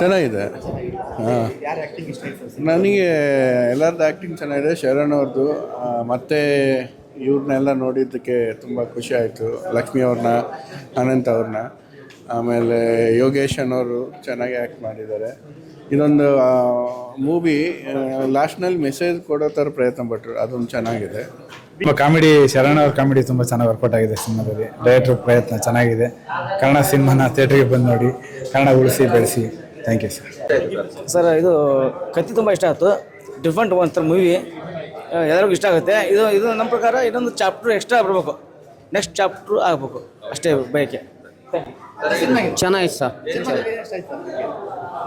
ಚೆನ್ನಾಗಿದೆ. ಹಾಂ. ನನಗೆ ಎಲ್ಲರದ್ದು ಆ್ಯಕ್ಟಿಂಗ್ ಚೆನ್ನಾಗಿದೆ ಶರಣ್ ಅವ್ರದ್ದು ಮತ್ತು ಮತ್ತೆ ಇವ್ರನ್ನೆಲ್ಲ ನೋಡಿದ್ದಕ್ಕೆ ತುಂಬ ಖುಷಿ ಆಯಿತು. ಲಕ್ಷ್ಮಿ ಅವ್ರನ್ನ ಅನಂತ್ ಅವ್ರನ್ನ ಆಮೇಲೆ ಯೋಗೇಶ್ ಅನ್ನೋರು ಚೆನ್ನಾಗಿ ಆ್ಯಕ್ಟ್ ಮಾಡಿದ್ದಾರೆ. ಇದೊಂದು ಮೂವಿ ಲಾಸ್ಟ್ನಲ್ಲಿ ಮೆಸೇಜ್ ಕೊಡೋ ಥರ ಪ್ರಯತ್ನ ಪಟ್ಟರು ಅದೊಂದು ಚೆನ್ನಾಗಿದೆ. ತುಂಬ ಕಾಮಿಡಿ ಶರಣ ಅವ್ರ ಕಾಮಿಡಿ ತುಂಬ ಚೆನ್ನಾಗಿ ವರ್ಕೌಟ್ ಆಗಿದೆ ಸಿನಿಮಾದಲ್ಲಿ. ಡೈರೆಕ್ಟ್ರ್ ಪ್ರಯತ್ನ ಚೆನ್ನಾಗಿದೆ. ಕನ್ನಡ ಸಿನಿಮಾನ ಥಿಯೇಟ್ರಿಗೆ ಬಂದು ನೋಡಿ ಕನ್ನಡ ಉಳಿಸಿ ಬೆಳೆಸಿ. ಥ್ಯಾಂಕ್ ಯು ಸರ್ ಸರ್ ಇದು ಕತ್ತಿ ತುಂಬ ಇಷ್ಟ ಆಯಿತು. ಡಿಫ್ರೆಂಟ್ ಒಂಥರ ಮೂವಿ ಎಲ್ಲರಿಗೂ ಇಷ್ಟ ಆಗುತ್ತೆ. ಇದು ಇದು ನಮ್ಮ ಪ್ರಕಾರ ಇನ್ನೊಂದು ಚಾಪ್ಟ್ರು ಎಕ್ಸ್ಟ್ರಾ ಬರಬೇಕು. ನೆಕ್ಸ್ಟ್ ಚಾಪ್ಟ್ರು ಆಗಬೇಕು. ಅಷ್ಟೇ ಬಯಕೆ. ಚೆನ್ನಾಗಿತ್ತು ಸರ್.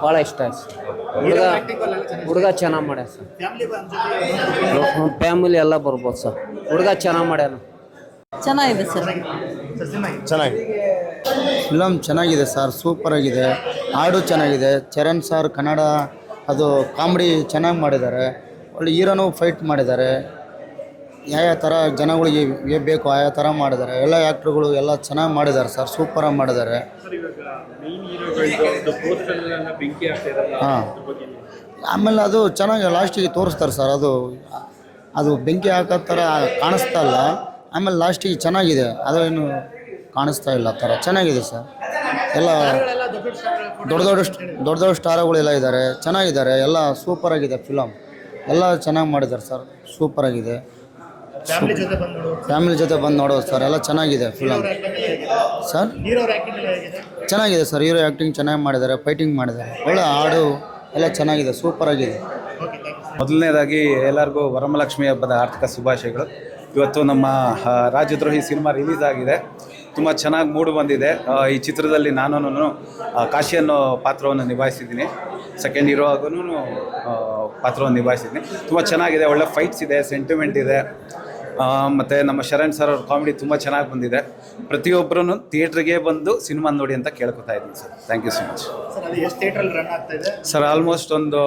ಭಾಳ ಇಷ್ಟ ಆಯ್ತು ಹುಡುಗ ಹುಡುಗ ಚೆನ್ನಾಗಿ ಮಾಡ್ಯ ಸರ್. ಫ್ಯಾಮಿಲಿ ಫ್ಯಾಮಿಲಿ ಎಲ್ಲ ಬರ್ಬೋದು ಸರ್. ಹುಡುಗ ಚೆನ್ನಾಗಿ ಮಾಡ್ಯಾನ. ಚೆನ್ನಾಗಿದೆ ಸರ್. ಚೆನ್ನಾಗಿ. ಸಿನಿಮಾ ಫಿಲಮ್ ಚೆನ್ನಾಗಿದೆ ಸರ್. ಸೂಪರ್ ಆಗಿದೆ ಹಾಡು ಚೆನ್ನಾಗಿದೆ. ಚರಣ್ ಸರ್ ಕನ್ನಡ ಅದು ಕಾಮಿಡಿ ಚೆನ್ನಾಗಿ ಮಾಡಿದ್ದಾರೆ. ಒಳ್ಳೆ ಹೀರೋನು ಫೈಟ್ ಮಾಡಿದ್ದಾರೆ. ಯಾವ ಯಾವ ಥರ ಜನಗಳಿಗೆ ಬೇಕು ಆಯಾ ಯಾವ ಥರ ಮಾಡಿದ್ದಾರೆ. ಎಲ್ಲ ಆ್ಯಕ್ಟ್ರುಗಳು ಎಲ್ಲ ಚೆನ್ನಾಗಿ ಮಾಡಿದ್ದಾರೆ ಸರ್. ಸೂಪರಾಗಿ ಮಾಡಿದ್ದಾರೆ. ಹಾಂ. ಆಮೇಲೆ ಅದು ಚೆನ್ನಾಗಿ ಲಾಸ್ಟಿಗೆ ತೋರಿಸ್ತಾರೆ ಸರ್. ಅದು ಅದು ಬೆಂಕಿ ಹಾಕೋ ಥರ ಕಾಣಿಸ್ತಾ ಇಲ್ಲ. ಆಮೇಲೆ ಲಾಸ್ಟಿಗೆ ಚೆನ್ನಾಗಿದೆ. ಅದು ಏನು ಕಾಣಿಸ್ತಾ ಇಲ್ಲ ಆ ಥರ ಚೆನ್ನಾಗಿದೆ ಸರ್. ಎಲ್ಲ ದೊಡ್ಡ ದೊಡ್ಡ ದೊಡ್ಡ ದೊಡ್ಡ ಸ್ಟಾರ್ಗಳೆಲ್ಲ ಇದ್ದಾರೆ ಚೆನ್ನಾಗಿದ್ದಾರೆ. ಎಲ್ಲ ಸೂಪರಾಗಿದೆ ಫಿಲಮ್ ಎಲ್ಲ ಚೆನ್ನಾಗಿ ಮಾಡಿದ್ದಾರೆ ಸರ್ ಸೂಪರಾಗಿದೆ ಫ್ಯಾಮಿಲಿ ಜೊತೆ ಬಂದು ಫ್ಯಾಮಿಲಿ ಜೊತೆ ಬಂದು ನೋಡೋದು ಸರ್ ಎಲ್ಲ ಚೆನ್ನಾಗಿದೆ ಫಿಲಮ್ ಸರ್ ಚೆನ್ನಾಗಿದೆ ಸರ್ ಹೀರೋ ಆ್ಯಕ್ಟಿಂಗ್ ಚೆನ್ನಾಗಿ ಮಾಡಿದ್ದಾರೆ. ಫೈಟಿಂಗ್ ಮಾಡಿದ್ದಾರೆ. ಒಳ್ಳೆ ಹಾಡು ಎಲ್ಲ ಚೆನ್ನಾಗಿದೆ. ಸೂಪರಾಗಿದೆ ಓಕೆ ಥ್ಯಾಂಕ್ ಯು ಮೊದಲನೇದಾಗಿ ಎಲ್ಲರಿಗೂ ವರಮಲಕ್ಷ್ಮಿ ಹಬ್ಬದ ಆರ್ಥಿಕ ಶುಭಾಶಯಗಳು. ಇವತ್ತು ನಮ್ಮ ರಾಜ್ಯದ್ರೋಹಿ ರಾಜದ್ರೋಹಿ ಸಿನಿಮಾ ರಿಲೀಸ್ ಆಗಿದೆ. ತುಂಬ ಚೆನ್ನಾಗಿ ಮೂಡು ಬಂದಿದೆ. ಈ ಚಿತ್ರದಲ್ಲಿ ನಾನು ಕಾಶಿ ಅನ್ನೋ ಪಾತ್ರವನ್ನು ನಿಭಾಯಿಸಿದ್ದೀನಿ. ಸೆಕೆಂಡ್ ಇರೋ ಆಗೂ ಪಾತ್ರವನ್ನು ನಿಭಾಯಿಸಿದ್ದೀನಿ. ತುಂಬ ಚೆನ್ನಾಗಿದೆ ಒಳ್ಳೆ ಫೈಟ್ಸ್ ಇದೆ ಸೆಂಟಿಮೆಂಟ್ ಇದೆ. ಮತ್ತು ನಮ್ಮ ಶರಣ್ ಸರ್ ಅವ್ರ ಕಾಮಿಡಿ ತುಂಬ ಚೆನ್ನಾಗಿ ಬಂದಿದೆ. ಪ್ರತಿಯೊಬ್ಬರೂ ಥಿಯೇಟ್ರಿಗೆ ಬಂದು ಸಿನಿಮಾ ನೋಡಿ ಅಂತ ಕೇಳ್ಕೊತಾ ಇದ್ದೀನಿ sir thank you so much sir ಅದು ಎಷ್ಟು ಥಿಯೇಟ್ರಲ್ಲಿ ರನ್ ಆಗ್ತಾ ಇದೆ? ಸರ್ ಆಲ್ಮೋಸ್ಟ್ ಒಂದು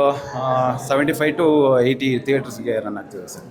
ಸೆವೆಂಟಿ ಫೈವ್ ಟು ಏಯ್ಟಿ ಥಿಯೇಟರ್ಸ್ಗೆ ರನ್ ಆಗ್ತಿದೆ ಸರ್